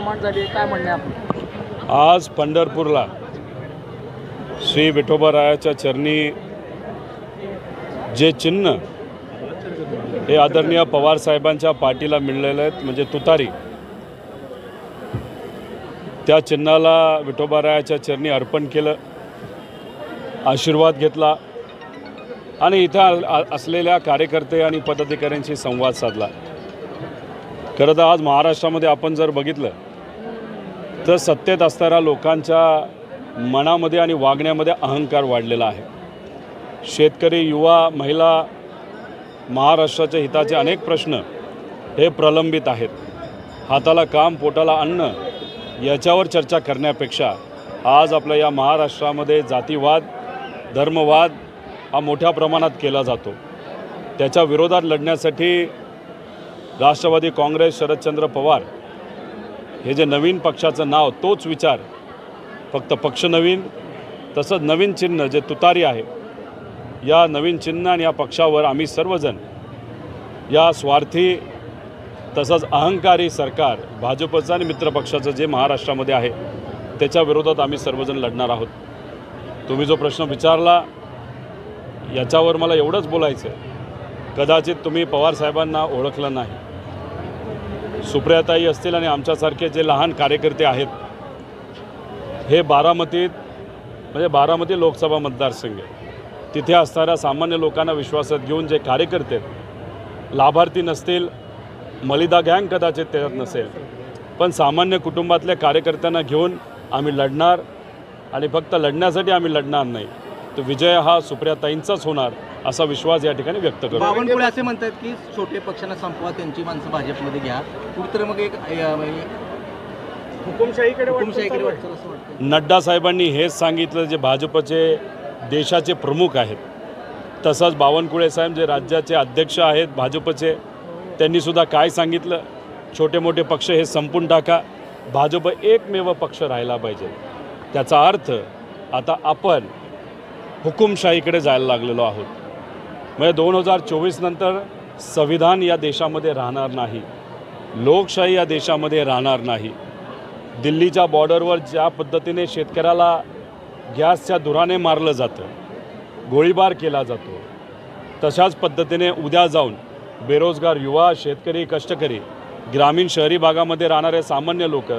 निर्माण झाली आहे काय म्हणणे आपण? आज पंढरपूरला श्री विठोबारायाच्या चरणी जे चिन्ह हे आदरणीय पवारसाहेबांच्या पाठीला मिळलेले आहेत म्हणजे तुतारी. त्या चिन्हाला विठोबारायाच्या चरणी अर्पण केलं आशीर्वाद घेतला आणि इथं असलेल्या कार्यकर्ते आणि पदाधिकाऱ्यांशी संवाद साधला. खरं तर आज महाराष्ट्रामध्ये आपण जर बघितलं तर सत्तेत असणाऱ्या लोकांच्या मनामध्ये आणि वागण्यामध्ये अहंकार वाढलेला आहे. शेतकरी युवा महिला महाराष्ट्राच्या हिताचे अनेक प्रश्न हे प्रलंबित आहेत. हाताला काम पोटाला अन्न याच्यावर चर्चा करण्यापेक्षा आज आपल्या या महाराष्ट्रामध्ये जातीवाद धर्मवाद हा मोठ्या प्रमाणात केला जातो. त्याच्या विरोधात लढण्यासाठी राष्ट्रवादी काँग्रेस शरदचंद्र पवार हे जे नवीन पक्षाचं नाव तोच विचार. फक्त पक्ष नवीन तसंच नवीन चिन्ह जे तुतारी आहे या नवीन चिन्ह आणि या पक्षावर आम्ही सर्वजण या स्वार्थी तसंच अहंकारी सरकार भाजपचं आणि मित्रपक्षाचं जे महाराष्ट्रामध्ये आहे त्याच्या विरोधात आम्ही सर्वजण लढणार आहोत. तुम्ही जो प्रश्न विचारला याच्यावर मला एवढंच बोलायचं आहे कदाचित तुम्ही पवारसाहेबांना ओळखलं नाही. सुप्रियाताई असतील आणि आमच्यासारखे जे लहान कार्यकर्ते आहेत हे बारामतीत म्हणजे बारामती लोकसभा मतदारसंघ आहे. तिथे असणाऱ्या सामान्य लोकांना विश्वासात घेऊन जे कार्यकर्ते लाभार्थी नसतील मलिदा गँग कदाचित त्याच्यात नसेल पण सामान्य कुटुंबातल्या कार्यकर्त्यांना घेऊन आम्ही लढणार आणि फक्त लढण्यासाठी आम्ही लढणार नाही. तर विजय हा सुप्रियाताईंचाच होणार असा विश्वास या ठिकाणी व्यक्त करतो. बावनकुळे असे म्हणतात की छोटे पक्षांना संपवा त्यांची माणसं भाजपमध्ये घ्या. कुठेतरी मग एक म्हणजे हुकुमशाहीकडे हुकुमशाहीकडे असं वाटतं नड्डा साहेबांनी हेच सांगितलं जे भाजपचे देशाचे प्रमुख आहेत. तसंच बावनकुळे साहेब जे राज्याचे अध्यक्ष आहेत भाजपचे त्यांनीसुद्धा काय सांगितलं? छोटे मोठे पक्ष हे संपून टाका. भाजप एकमेव पक्ष राहिला पाहिजे. त्याचा अर्थ आता आपण हुकुमशाहीकडे जायला लागलेलो आहोत. म्हणजे दोन हजार चोवीस नंतर संविधान या देशामध्ये राहणार नाही. लोकशाही या देशामध्ये राहणार नाही. दिल्लीच्या बॉर्डरवर ज्या पद्धतीने शेतकऱ्याला गॅसच्या धुराने मारलं जातं गोळीबार केला जातो तशाच पद्धतीने उद्या जाऊन बेरोजगार युवा शेतकरी कष्टकरी ग्रामीण शहरी भागामध्ये राहणारे सामान्य लोक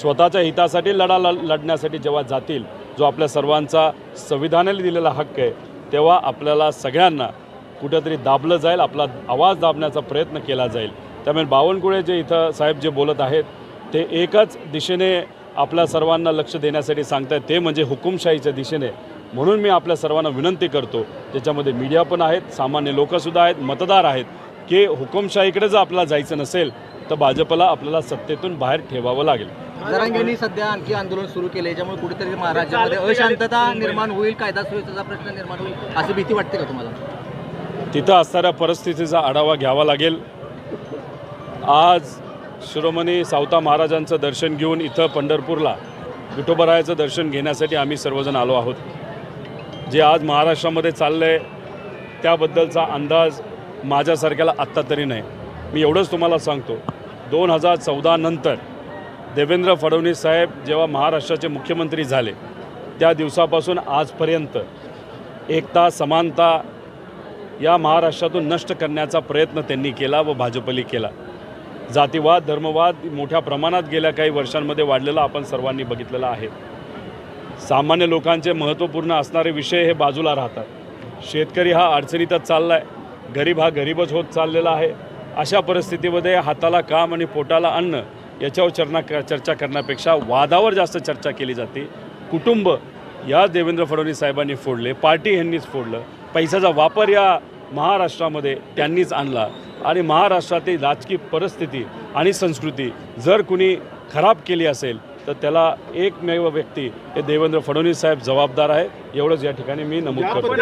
स्वतःच्या हितासाठी लढा ल- लढण्यासाठी जेव्हा जातील जो आपल्या सर्वांचा संविधानाने दिलेला हक्क आहे तेव्हा आपल्याला सगळ्यांना कुठंतरी दाबलं जाईल आपला आवाज दाबण्याचा प्रयत्न केला जाईल. त्यामुळे बावनकुळे जे इथं साहेब जे बोलत आहेत ते एकच दिशेने आपल्या सर्वांना लक्ष देण्यासाठी सांगतायत. ते म्हणजे हुकुमशाहीच्या दिशेने. म्हणून मी आपल्या सर्वांना विनंती करतो ज्याच्यामध्ये मीडिया पण आहेत सामान्य लोकंसुद्धा आहेत मतदार आहेत की हुकुमशाहीकडे जर आपल्याला जायचं नसेल तर भाजपला आपल्याला सत्तेतून बाहेर ठेवावं लागेल. जरांगेंनी सध्या आणखी आंदोलन सुरू केले याच्यामुळे कुठेतरी महाराष्ट्रामध्ये अशांतता निर्माण होईल कायदा सुव्यवस्थेचा प्रश्न निर्माण होईल अशी भीती वाटते का तुम्हाला? तिथं असणाऱ्या परिस्थितीचा आढावा घ्यावा लागेल. आज शिरोमणी सावता महाराजांचं दर्शन घेऊन इथं पंढरपूरला विठोबरायाचं दर्शन घेण्यासाठी आम्ही सर्वजण आलो आहोत. जे आज महाराष्ट्रामध्ये चाललं आहे त्याबद्दलचा अंदाज माझ्यासारख्याला आत्ता तरी नाही. मी एवढंच तुम्हाला सांगतो दोन हजार चौदा नंतर देवेंद्र फडणवीस साहेब जेव्हा महाराष्ट्राचे मुख्यमंत्री झाले त्या दिवसापासून आजपर्यंत एकता समानता या महाराष्ट्रातून नष्ट करण्याचा प्रयत्न त्यांनी केला व भाजपली केला. जातीवाद धर्मवाद मोठ्या प्रमाणात गेल्या काही वर्षांमध्ये वाढलेला आपण सर्वांनी बघितलेला आहे. सामान्य लोकांचे महत्त्वपूर्ण असणारे विषय हे बाजूला राहतात. शेतकरी हा अडचणीतच चालला आहे गरीब हा गरीबच होत चाललेला आहे. अशा परिस्थितीमध्ये हाताला काम आणि पोटाला अन्न याच्यावर चर्ना चर्चा करण्यापेक्षा वादावर जास्त चर्चा केली जाते. कुटुंब या देवेंद्र फडणवीस साहेबांनी फोडले पार्टी ह्यांनीच फोडलं. पैशाचा वापर या महाराष्ट्रामध्ये त्यांनीच आणला. आणि महाराष्ट्रातील राजकीय परिस्थिती आणि संस्कृती जर कुणी खराब केली असेल तर त्याला एकमेव व्यक्ती हे देवेंद्र फडणवीस साहेब जबाबदार आहे एवढंच या ठिकाणी मी नमूद करतो.